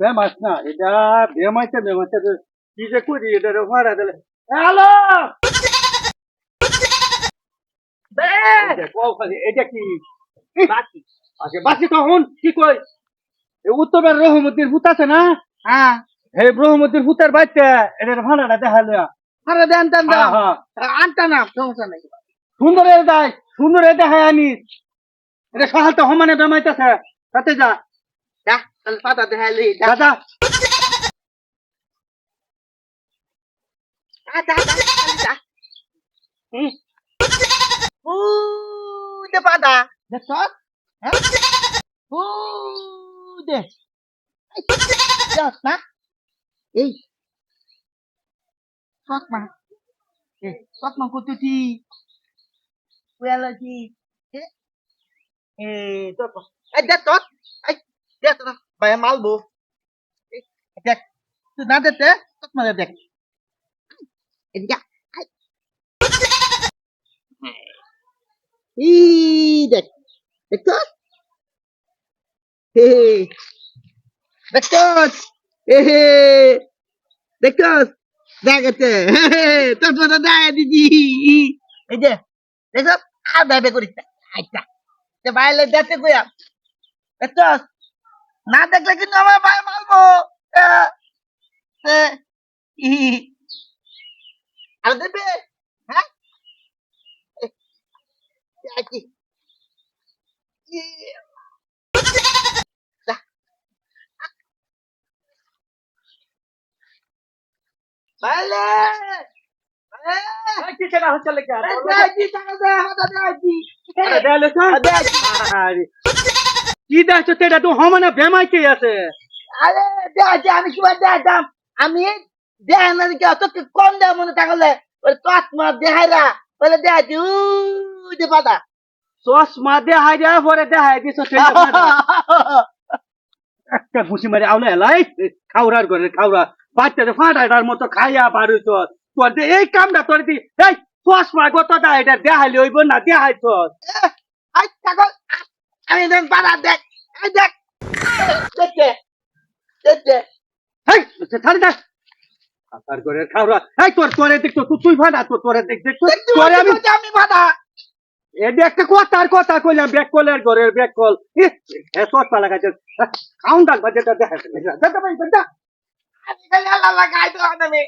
বেমাস না এটা বেমাইতে বেমাইতে কি যে করি এটা ভাড়া দিলে হ্যালো এটা কি বাকি আচ্ছা বাকি তখন কি কই উত্তরের রহমদ্দির ভূত আছে না হ্যাঁ হে রহমদ্দির ভূতের বাচ্চা এটা ভাড়াটা দেখালে আরে দেন দেন দেন। আনটা না সমস্যা নেই সুন্দরে দেয় সুন্দরে দেখায় আনিস এটা সহায় তো সমানে বেমাইতেছে তাতে যা পাতা দেখাইলি দাদা পাতা দেখছ হ্যাঁ উ দে যাস না এই চকমা এ চকমা কুতুটি কুয়ালাজি এ এ চকমা এই দেখ তোর এই দেখ তোর ভাই মালবো দেখ তুই না দেখতে চকমা দেখ এদিকে। এই দেখ দেখছস হে দেখছস হে হে দেখছস দেখাচ্ছে তোর কথা দেখা দিদি এই যে দেখতে না দেখলে কিন্তু আমার ভাই মারবো। আর দেবে হ্যাঁ? ভালে কি? সেটা হচ্ছে লেখা? কি দেখছ সেটা তো সমানে বেমাইতে আছে? আরে দেখাচ্ছি আমি কি দেখাতাম আমি দেখাই না কি তোকে কম দেয় মনে থাকলে? ওই চশমা দেখাইরা বলে দেখাচ্ছি উ যে পাতা। চশমা দেখাই দেওয়ার পরে দেখাই দিছো সেটা একটা ঘুষি মারি আউলে এলাই খাওয়ার ঘরে খাওয়া বাচ্চাদের ফাটাটার মতো খাইয়া পারুছ তোর যে এই কামটা তোর দি এই চশমা কত দা এটা দেখাইলে হইব না দেখাইছ আই ছাগল। আমি দেখ পাতা দেখ এই দেখ। দেখছে দেখছে হেই ছাড়ি দে খাতার ঘরে খাওয়া এই তোর তোরে দেখতো তুই ফাটা তোর তোরে দেখ দেখ দেখতে তোরে আমি আমি পাতা এদি একটা কথার কথা কইলাম ব্যাক কলের ঘরের ব্যাক কল। এ চশমা লাগাইছে। খাউন ডাক বাজেটা দেখা দাদা ভাই দাদা আমি খালি আল্লাহ লাগাই তো আমি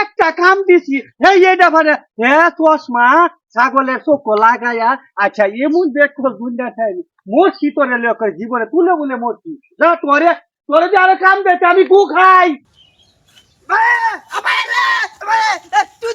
একটা কাম দিছি। এই এটা ভারে হ্যাঁ চশমা ছাগলের চোখ লাগাইয়া আচ্ছা এমন দেখল গুন্ডা খাইনি মোর শীতরে লোক জীবনে তুলে বলে মরছি না তোরে তোরে যে আরও কাম দেছে আমি গু খাই। তুই